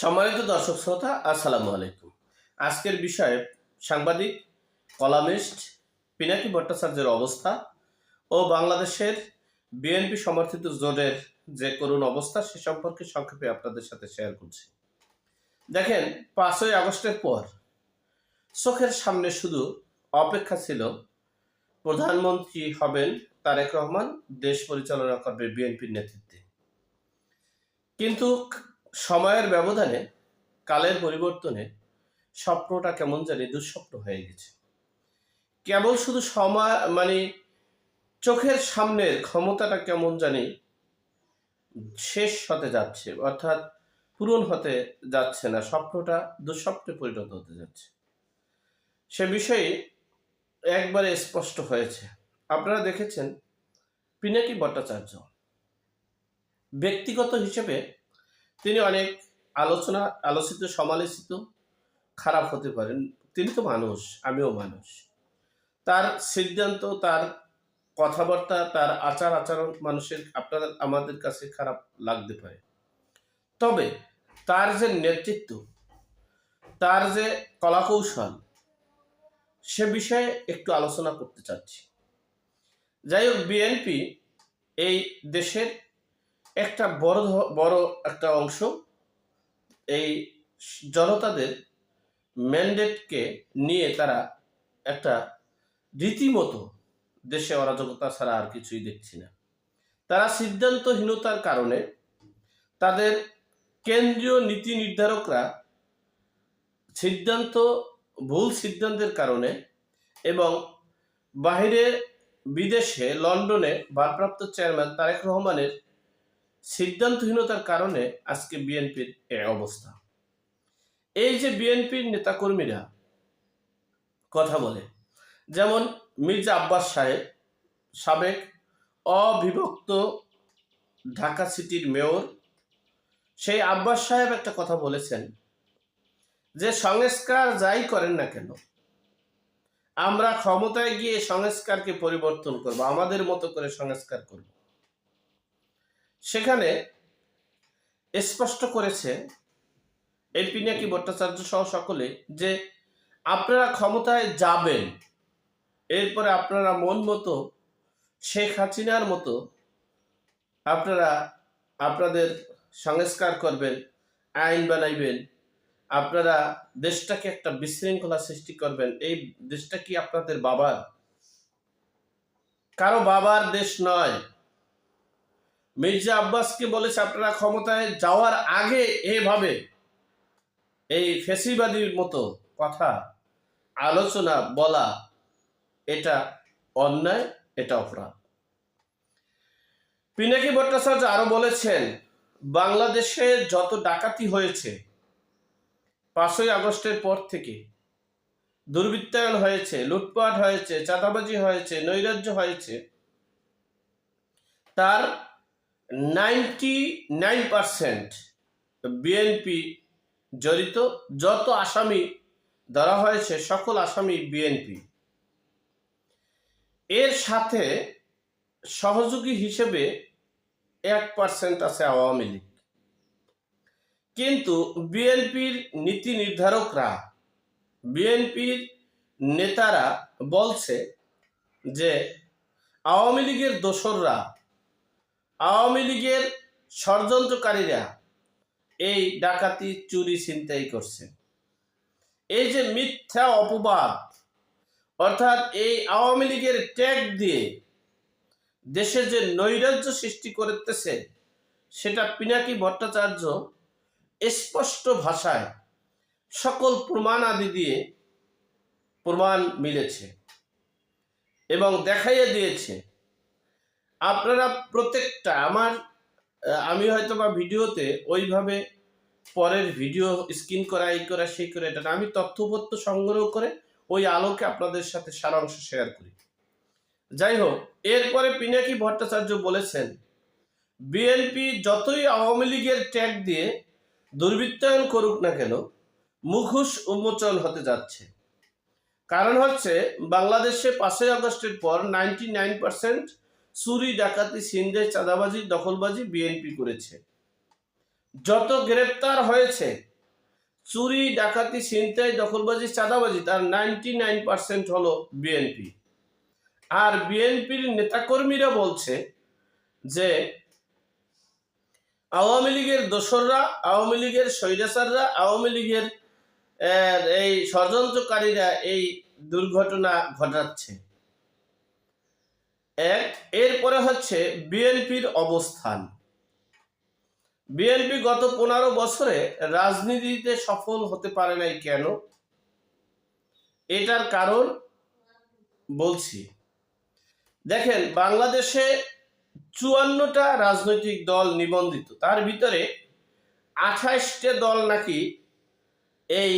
সম্মানিত দর্শক শ্রোতা, আসসালামু আলাইকুম। আজকের বিষয়ে সাংবাদিক, কলামিস্ট পিনাকি ভট্টাচার্যের অবস্থা ও বাংলাদেশের বিএনপি সমর্থিত জোটের যে করুণ অবস্থা সে সম্পর্কে সংক্ষেপে আপনাদের সাথে শেয়ার করছি। দেখেন, পাঁচই আগস্টের পর চোখের সামনে শুধু অপেক্ষা ছিল, প্রধানমন্ত্রী হবেন তারেক রহমান, দেশ পরিচালনা করবে বিএনপির নেতৃত্বে। কিন্তু সময়ের ব্যবধানে কালের পরিবর্তনে স্বপ্নটা কেমন জানি দুঃস্বপ্ন হয়ে গেছে। কেবল শুধু সময় মানে চোখের সামনের ক্ষমতাটা কেমন জানি শেষ হতে যাচ্ছে, অর্থাৎ পূরণ হতে যাচ্ছে না, স্বপ্নটা দুঃস্বপ্নে পরিণত হতে যাচ্ছে। সে বিষয়ে একবারে স্পষ্ট হয়েছে। আপনারা দেখেছেন পিনাকি ভট্টাচার্য ব্যক্তিগত হিসেবে তিনি অনেক আলোচনা, আলোচিত, সমালোচিত, খারাপ হতে পারেন। তিনি তো মানুষ, আমিও মানুষ। তার সিদ্ধান্ত, তার কথাবার্তা, তার আচার আচরণ মানুষের, আপনাদের, আমাদের কাছে খারাপ লাগতে পারে। তবে তার যে নেতৃত্ব, তার যে কলাকৌশল, সে বিষয়ে একটু আলোচনা করতে চাচ্ছি। যাই হোক, বিএনপি এই দেশের একটা বড় বড় একটা অংশ এই জনতাদের ম্যান্ডেটকে নিয়ে তারা একটা রীতিমতো দেশে অরাজকতা ছাড়া আর কিছুই দেখছি না। তারা সিদ্ধান্তহীনতার কারণে তাদের কেন্দ্রীয় নীতি নির্ধারকরা সিদ্ধান্ত, ভুল সিদ্ধান্তের কারণে এবং বাহিরে বিদেশে লন্ডনে ভারপ্রাপ্ত চেয়ারম্যান তারেক রহমানের সিদ্ধান্তহীনতার কারণে আজকে বিএনপির এই অবস্থা। এই যে বিএনপির নেতাকর্মীরা কথা বলে, যেমন মির্জা আব্বাস সাহেব, সাবেক অবিভক্ত ঢাকা সিটির মেয়র, সেই আব্বাস সাহেব একটা কথা বলেছেন যে সংস্কার যাই করেন না কেন, আমরা ক্ষমতায় গিয়ে সংস্কারকে পরিবর্তন করব, আমাদের মতো করে সংস্কার করব। সেখানে স্পষ্ট করেছে এই পিনাকি ভট্টাচার্য সহ সকলে যে আপনারা ক্ষমতায় যাবেন, এরপরে আপনারা মন মতো, শেখ হাসিনার মতো আপনারা আপনাদের সংস্কার করবেন, আইন বানাইবেন, আপনারা দেশটাকে একটা বিশৃঙ্খলা সৃষ্টি করবেন, এই দেশটা কি আপনাদের বাবার? কারও বাবার দেশ নয়। মির্জা আব্বাসকে বলেছে, আপনারা ক্ষমতায় যাওয়ার আগে এভাবে এই ফেসিবাদীর মতো কথা, আলোচনা বলা, এটা অন্যায়, এটা অপরাধ। পিনাকি ভট্টাচার্য আরও বলেছেন, বাংলাদেশে যত ডাকাতি হয়েছে, পাঁচই আগস্টের পর থেকে দুর্বৃত্তায়ন হয়েছে, লুটপাট হয়েছে, চাঁদাবাজি হয়েছে, নৈরাজ্য হয়েছে, তার নাইনটি নাইন পারসেন্ট বিএনপি জড়িত যত আসামি ধরা হয়েছে, সকল আসামি বিএনপি। এর সাথে সহযোগী হিসেবে এক পার্সেন্ট আছে আওয়ামী লীগ। কিন্তু বিএনপির নীতি নির্ধারকরা, বিএনপির নেতারা বলছে যে আওয়ামী লীগের দোসররা আওয়ামী লীগের ষড়যন্ত্রকারীরা এই ডাকাতি চুরি ছিনতাই করছে। এই যে মিথ্যা অপবাদ, অর্থাৎ এই আওয়ামী লীগের ট্যাগ দিয়ে দেশে যে নৈরাজ্য সৃষ্টি করতেছে, সেটা পিনাকি ভট্টাচার্য স্পষ্ট ভাষায় সকল প্রমাণ আদি দিয়ে প্রমাণ মিলেছে এবং দেখাইয়ে দিয়েছে। আপনারা প্রত্যেকটা আমার আমি হয়তো বা ভিডিওতে ওইভাবে পরের ভিডিও স্ক্রিন করা, এই করা, সেই করে, এটা। আমি তথ্যপত্র সংগ্রহ করে ওই আলোকে আপনাদের সাথে সারাংশ শেয়ার করি যাই হোক, এরপরে পিনাকি ভট্টাচার্য বলেছেন, বিএনপি যতই আওয়ামী লীগের ট্যাগ দিয়ে দুর্বৃত্তায়ন করুক না কেন, মুখোশ উন্মোচন হতে যাচ্ছে কারণ হচ্ছে, বাংলাদেশে পাঁচই আগস্টের পর নাইনটি নাইন পার্সেন্ট চুরি, ডাকাতি সিন্ধে চাঁদাবাজি, দখলবাজি বিএনপি করেছে। যত গ্রেপ্তার হয়েছে, চুরি, ডাকাতি ছিনতাই দখলবাজি, চাঁদাবাজি, তার নাইনটি নাইন পার্সেন্ট হলো বিএনপি আর বিএনপির নেতাকর্মীরা বলছে যে, আওয়ামী লীগের দোসররা, আওয়ামী লীগের স্বৈরাচাররা, আওয়ামী লীগের এই ষড়যন্ত্রকারীরা এই দুর্ঘটনা ঘটাচ্ছে। এক, এরপরে হচ্ছে বিএনপির অবস্থান। বিএনপি গত পনেরো বছরে রাজনীতিতে সফল হতে পারে নাই কেন? এটার কারণ বলছি। দেখেন, বাংলাদেশে চুয়ান্নটা রাজনৈতিক দল নিবন্ধিত। তার ভিতরে আঠাইশটা দল নাকি এই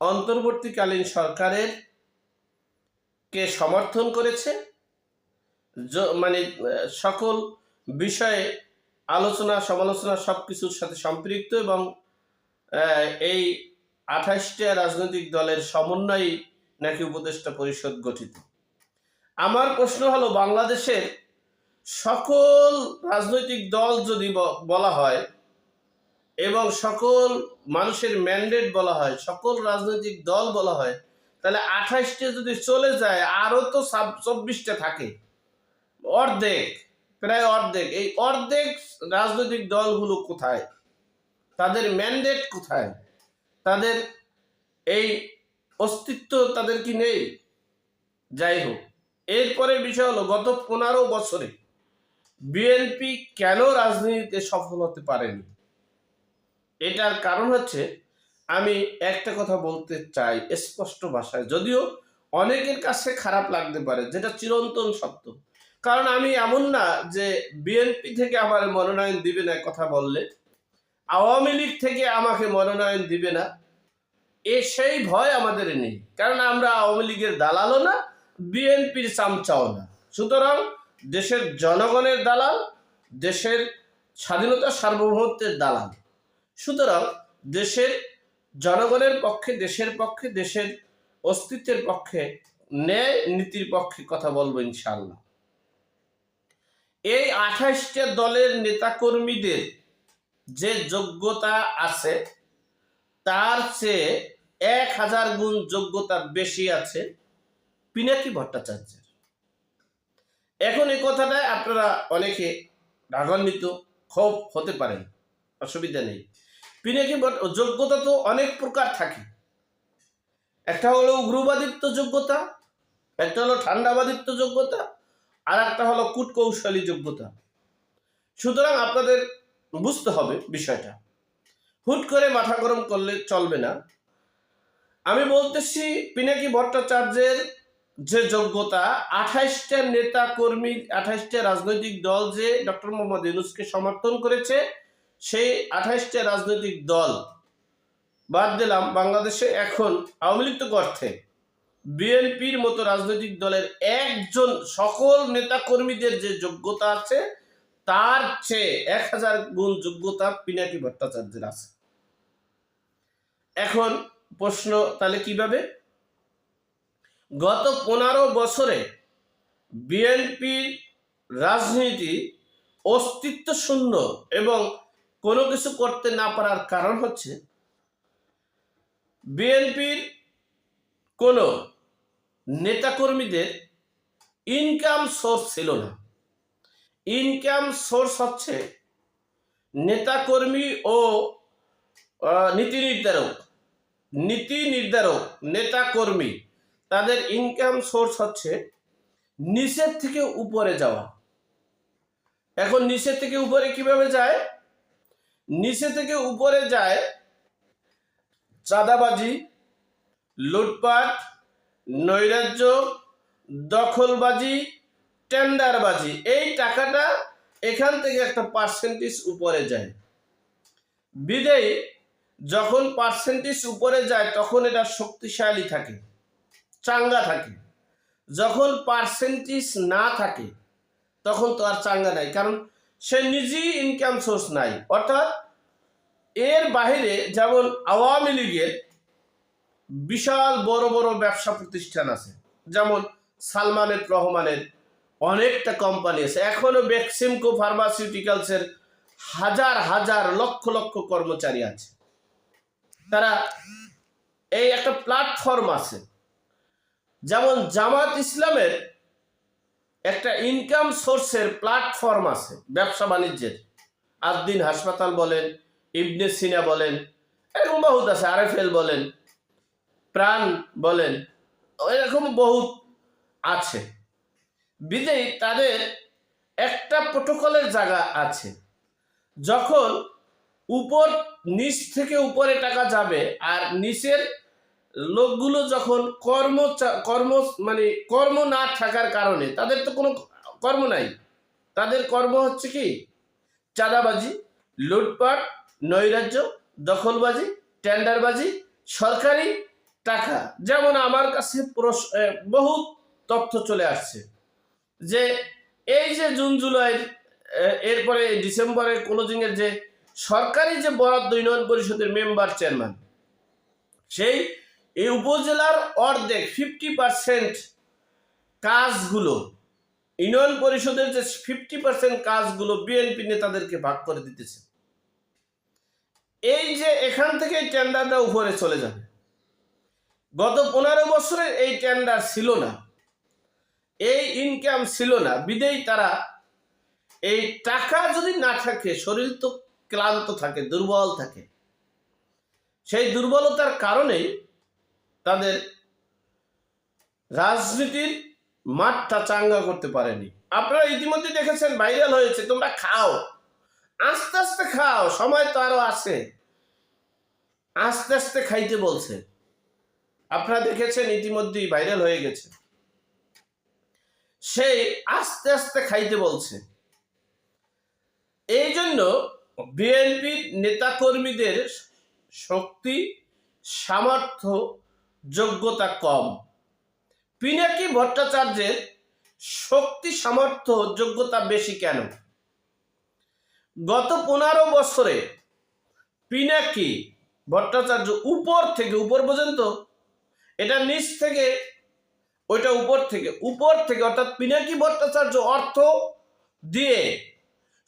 অন্তর্বর্তীকালীন সরকারের কে সমর্থন করেছে মানে সকল বিষয়ে আলোচনা, সমালোচনা সব কিছুর সাথে সম্পৃক্ত এবং এই আঠাশটা রাজনৈতিক দলের সমন্বয়ে নাকি উপদেষ্টা পরিষদ গঠিত। আমার প্রশ্ন হলো, বাংলাদেশের সকল রাজনৈতিক দল যদি বলা হয় এবং সকল মানুষের ম্যান্ডেট বলা হয়, সকল রাজনৈতিক দল বলা হয়, তাহলে আঠাশটা যদি চলে যায়, আরও তো চব্বিশটা থাকে। অর্ধেক, প্রায় অর্ধেক। এই অর্ধেক রাজনৈতিক দলগুলো কোথায়? তাদের ম্যান্ডেট কোথায়? তাদের এই অস্তিত্ব তাদের কি নেই? যাই হোক এরপরে বিষয় হলো, গত পনেরো বছরে বিএনপি কেন রাজনীতিতে সফল হতে পারেনি? এটার কারণ হচ্ছে, আমি একটা কথা বলতে চাই স্পষ্ট ভাষায়, যদিও অনেকের কাছে খারাপ লাগতে পারে, যেটা চিরন্তন সত্য। কারণ আমি এমন না যে বিএনপি থেকে আমার মনোনয়ন দিবে না কথা বললে, আওয়ামী লীগ থেকে আমাকে মনোনয়ন দিবে না, এ সেই ভয় আমাদের নেই। কারণ আমরা আওয়ামী লীগের দালালও না বিএনপির চামচাও না। সুতরাং দেশের জনগণের দালাল, দেশের স্বাধীনতা সার্বভৌমত্বের দালাল। সুতরাং দেশের জনগণের পক্ষে, দেশের পক্ষে, দেশের অস্তিত্বের পক্ষে, ন্যায় নীতির পক্ষে কথা বলব ইনশাল্লাহ এই আঠাশটা দলের নেতাকর্মীদের যে যোগ্যতা আছে, তার চেয়ে এক হাজার গুণ যোগ্যতা বেশি আছে পিনাকি ভট্টাচার্যের। এখন এই কথাটা আপনারা অনেকে রাগান্বিত, ক্ষোভ হতে পারেন, অসুবিধা নেই। পিনাকি ভট্ট যোগ্যতা তো অনেক প্রকার থাকে। একটা হলো উগ্রবাদিত্ব যোগ্যতা, একটা হলো ঠান্ডাবাদিত্ব যোগ্যতা আর একটা হলো কূটকৌশলী যোগ্যতা। সুতরাং আপনাদের বুঝতে হবে বিষয়টা। হুট করে মাথা গরম করলে চলবে না। আমি বলতেছি, পিনাকি ভট্টাচার্যের যে যোগ্যতা, আঠাইশটা নেতা কর্মী, আঠাইশটা রাজনৈতিক দল যে ডক্টর মোহাম্মদ ইউনুসকে সমর্থন করেছে, সেই আঠাইশটা রাজনৈতিক দল বাদ দিলাম। বাংলাদেশে এখন আওয়ামী লীগ তো গর্থে বিএনপির মতো রাজনৈতিক দলের একজন সকল নেতা কর্মীদের যে যোগ্যতা আছে, তার চেয়ে এক হাজার গুণ যোগ্যতা পিনাকি ভট্টাচার্যের আছে। এখন প্রশ্ন, তাহলে কীভাবে? গত পনেরো বছরে বিএনপির রাজনীতি অস্তিত্ব শূন্য এবং কোনো কিছু করতে না পারার কারণ হচ্ছে, বিএনপির কোনো নেতাকর্মীদের ইনকাম সোর্স ছিল না। ইনকাম সোর্স হচ্ছে নেতাকর্মী ও নীতি নির্ধারক। নীতি নির্ধারক, নেতাকর্মী, তাদের ইনকাম সোর্স হচ্ছে নিচের থেকে উপরে যাওয়া। এখন নিচের থেকে উপরে কীভাবে যায়? নিচে থেকে উপরে যায় চাঁদাবাজি, লুটপাট নৈরাজ্য, দখলবাজি, টেন্ডারবাজি, এই টাকাটা এখান থেকে একটা পার্সেন্টেজ উপরে যায়। বিদেয়ী যখন পার্সেন্টেজ উপরে যায়, তখন এটা শক্তিশালী থাকে, চাঙ্গা থাকে। যখন পার্সেন্টেজ না থাকে, তখন তো আর চাঙ্গা নাই, কারণ সে নিজেই ইনকাম সোর্স নাই। অর্থাৎ এর বাইরে যেমন আওয়ামী লীগের বিশাল বড় বড় ব্যবসা প্রতিষ্ঠান আছে। যেমন সালমানের, রহমানের অনেকটা কোম্পানি আছে। এখনও বেক্সিমকো ফার্মাসিউটিক্যালসের হাজার হাজার, লক্ষ লক্ষ কর্মচারী আছে। তারা এই একটা প্ল্যাটফর্ম আছে। যেমন জামাত ইসলামের একটা ইনকাম সোর্সের প্ল্যাটফর্ম আছে, ব্যবসা বাণিজ্যের। আদ্দিন হাসপাতাল বলেন, ইবনে সিনা বলেন, এরকম বহুত আছে, আরএফএল বলেন। প্রাণ বলেন, এরকম বহুত আছে। বিদেই তাদের একটা প্রোটোকলের জায়গা আছে। যখন উপর, নিচ থেকে উপরে টাকা যাবে, আর নিচের লোকগুলো যখন কর্ম কর্ম মানে কর্ম না থাকার কারণে, তাদের তো কোনো কর্ম নাই। তাদের কর্ম হচ্ছে কি? চাঁদাবাজি, লুটপাট, নৈরাজ্য, দখলবাজি, টেন্ডারবাজি, সরকারি টাকা। যেমন আমার কাছে বহু তথ্য চলে আসছে যে এই যে জুন, জুলাই এরপরে ডিসেম্বরে ক্লোজিংয়ের যে সরকারি যে বরাদ্দ উন্নয়ন পরিষদের মেম্বার চেয়ারম্যান, সেই এই উপজেলার অর্ধেক ফিফটি পার্সেন্ট কাজগুলো ইউনিয়ন পরিষদের যে ফিফটি পার্সেন্ট কাজগুলো বিএনপি নেতাদেরকে ভাগ করে দিতেছে। এই যে এখান থেকে টেন্ডারটা উপরে চলে যাবে। গত পনেরো বছরে এই টেন্ডার ছিল না। এই ইনকাম ছিল না। বিদেই তারা এই টাকা যদি না থাকে, শরীর তো ক্লান্ত থাকে, দুর্বল থাকে। সেই দুর্বলতার কারণেই তাদের রাজনীতির মাঠটা চাঙ্গা করতে পারেনি। আপনারা ইতিমধ্যে দেখেছেন ভাইরাল হয়েছে, তোমরা খাও। আস্তে আস্তে খাও, সময় তো আরও আছে। আস্তে আস্তে খাইতে বলছে। আপনারা দেখেছেন ইতিমধ্যেই ভাইরাল হয়ে গেছে। সেই আস্তে আস্তে খাইতে বলছে। এই জন্য বিএনপির নেতাকর্মীদের শক্তি, সামর্থ্য, যোগ্যতা কম। পিনাকি ভট্টাচার্যের শক্তি, সামর্থ্য, যোগ্যতা বেশি কেন? গত পনেরো বছরে পিনাকি ভট্টাচার্য উপর থেকে, উপর পর্যন্ত এটা নিচ থেকে, ওইটা উপর থেকে। উপর থেকে অর্থাৎ পিনাকি ভট্টাচার্য অর্থ দিয়ে,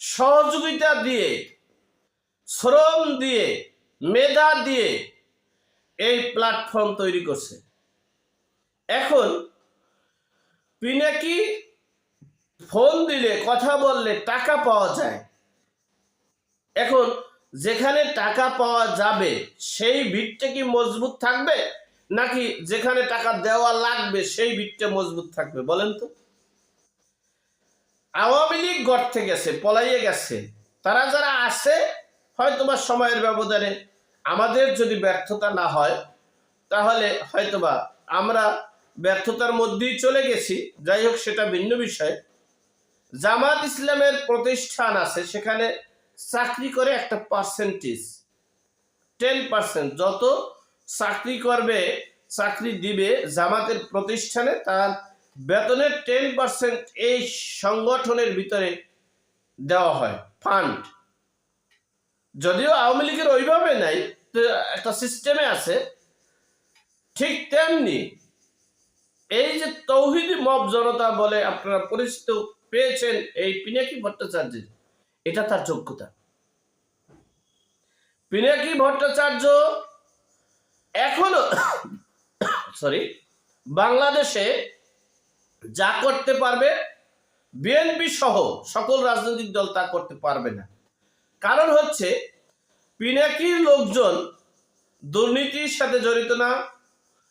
সহযোগিতা দিয়ে, শ্রম দিয়ে, মেধা দিয়ে এই প্ল্যাটফর্ম তৈরি করছে। এখন পিনাকি ফোন দিলে, কথা বললে টাকা পাওয়া যায়। এখন যেখানে টাকা পাওয়া যাবে, সেই ভিতটা কি মজবুত থাকবে? নাকি যেখানে টাকা দেওয়া লাগবে সেই ভিতটা মজবুত থাকবে? বলেন তো। আওয়ামী লীগ গর্তে গেছে, পলাইয়ে গেছে। তারা যারা আসে হয়তোবা সময়ের ব্যবধানে। আমাদের যদি ব্যর্থতা না হয়, তাহলে হয়তোবা আমরা ব্যর্থতার মধ্যেই চলে গেছি। যাই হোক, সেটা ভিন্ন বিষয়। জামাত ইসলামের প্রতিষ্ঠান আছে, সেখানে চাকরি করে একটা পার্সেন্টেজ টেন পার্সেন্ট যত চাকরি করবে, চাকরি দিবে জামাতের প্রতিষ্ঠানে, তার বেতনের টেন পার্সেন্ট এই সংগঠনের ভিতরে দেওয়া হয় ফান্ড যদিও আওয়ামী লীগের ওইভাবে নাই একটা সিস্টেমে আছে, ঠিক তেমনি এই যে তৌহিদি মব জনতা বলে আপনারা পরিচিত পেয়েছেন এই পিনাকি ভট্টাচার্যের, এটা তার যোগ্যতা। পিনাকি ভট্টাচার্য এখনও সরি, বাংলাদেশে যা করতে পারবে, বিএনপি সহ সকল রাজনৈতিক দল তা করতে পারবে না। কারণ হচ্ছে, পিনাকির লোকজন দুর্নীতির সাথে জড়িত না,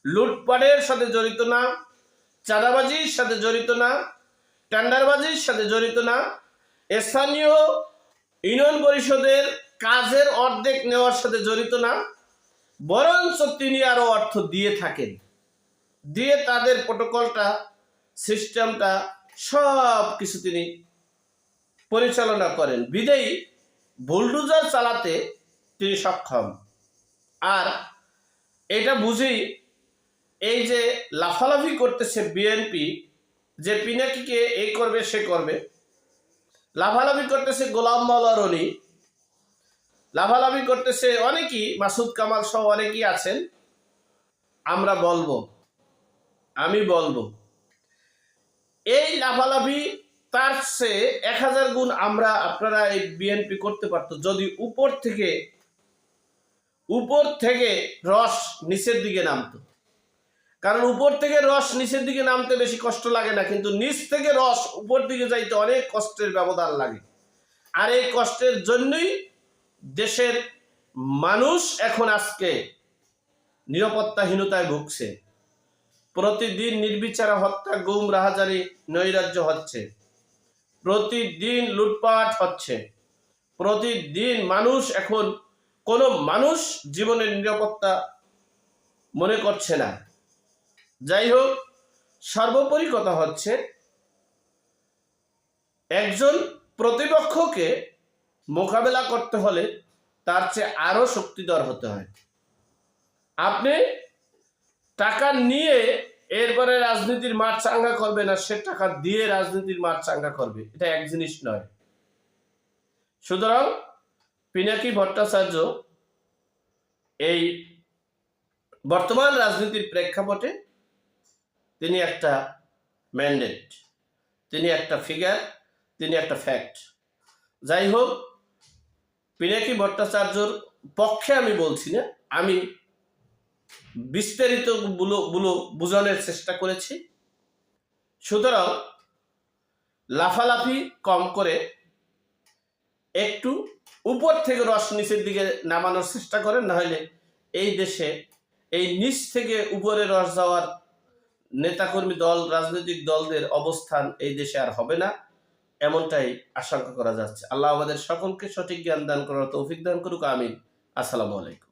লুটপাটের সাথে জড়িত না, চাঁদাবাজির সাথে জড়িত না, টেন্ডারবাজির সাথে জড়িত না, স্থানীয় ইউনিয়ন পরিষদের কাজের অর্ধেক নেওয়ার সাথে জড়িত না বরঞ্চ তিনি আরও অর্থ দিয়ে থাকেন। দিয়ে তাদের প্রোটোকলটা, সিস্টেমটা সব কিছু তিনি পরিচালনা করেন। বিদেয়ী বুলডুজার চালাতে তিনি সক্ষম। আর এটা বুঝেই এই যে লাফালাফি করতেছে বিএনপি, যে পিনাকিকে এই করবে, সে করবে। লাফালাফি করতেছে গোলাম মাওলা লাফালাফি করতেছে অনেকেই, মাসুদ কামাল সহ অনেকেই আছেন। আমরা বলব, আমি বলব, এই লাফালাফি তার সে এক হাজার গুণ আমরা আপনারা এই বিএনপি করতে পারতো। যদি উপর থেকে উপর থেকে রস নিচের দিকে নামতো। কারণ উপর থেকে রস নিচের দিকে নামতে বেশি কষ্ট লাগে না, কিন্তু নিচ থেকে রস উপর দিকে যাইতে অনেক কষ্টের ব্যবধান লাগে। আর এই কষ্টের জন্যই দেশের মানুষ এখন আজকে নিরাপত্তাহীনতায় ভুগছে। প্রতিদিন নির্বিচারে হত্যা, গুম, রাহাজারি, নৈরাজ্য হচ্ছে। প্রতিদিন লুটপাট হচ্ছে। প্রতিদিন মানুষ এখন, কোনো মানুষ জীবনের নিরাপত্তা মনে করছে না। যাই হোক, সর্বোপরি কথা হচ্ছে, একজন প্রতিপক্ষকে মোকাবেলা করতে হলে তার চেয়ে আরও শক্তিধর হতে হয়। আপনি টাকা নিয়ে এরপরে রাজনীতির মাঠ চাঙ্গা করবে না, সে টাকা দিয়ে রাজনীতির মাঠ চাঙ্গা করবে, এটা এক জিনিস নয়। সুতরাং পিনাকি ভট্টাচার্য এই বর্তমান রাজনীতির প্রেক্ষাপটে তিনি একটা ম্যান্ডেট, তিনি একটা ফিগার, তিনি একটা ফ্যাক্ট। যাই হোক পিনাকি ভট্টাচার্যর পক্ষে আমি বলছি না, আমি বিস্তারিত বুলো বোঝানোর চেষ্টা করেছি। সুতরাং লাফালাফি কম করে একটু উপর থেকে রস নিচের দিকে নামানোর চেষ্টা করেন, নাহলে এই দেশে এই নিচ থেকে উপরে রস যাওয়ার নেতাকর্মী দল, রাজনৈতিক দলদের অবস্থান এই দেশে আর হবে না। এমনটাই আশঙ্কা করা যাচ্ছে। আল্লাহ আমাদের সকলকে সঠিক জ্ঞান দান করার তৌফিক দান করুক, আমিন। আসসালামু আলাইকুম।